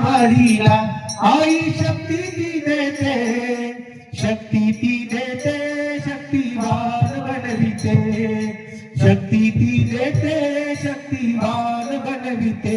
आघाडीला आई शक्ती ती देते शक्ती ती देते शक्तीवान बनविते. शक्ती ती देते शक्तीवान बनविते.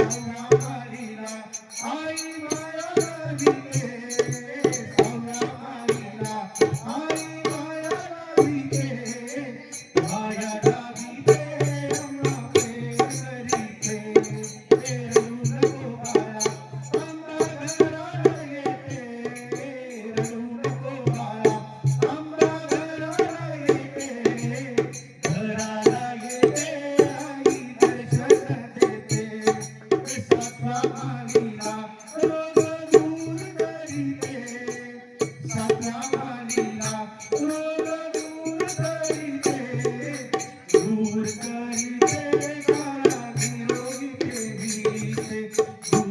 Amém.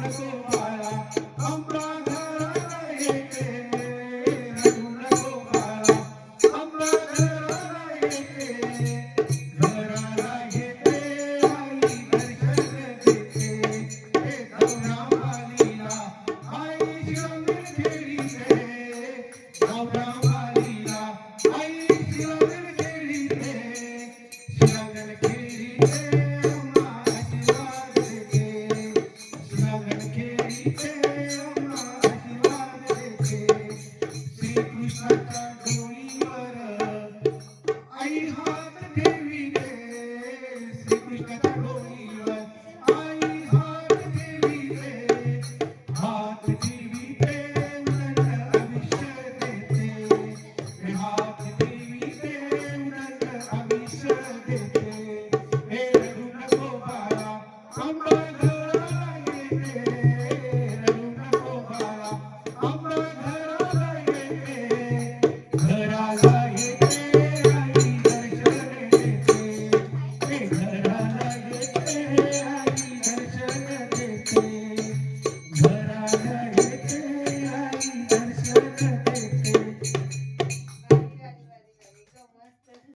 Thank you. vivir.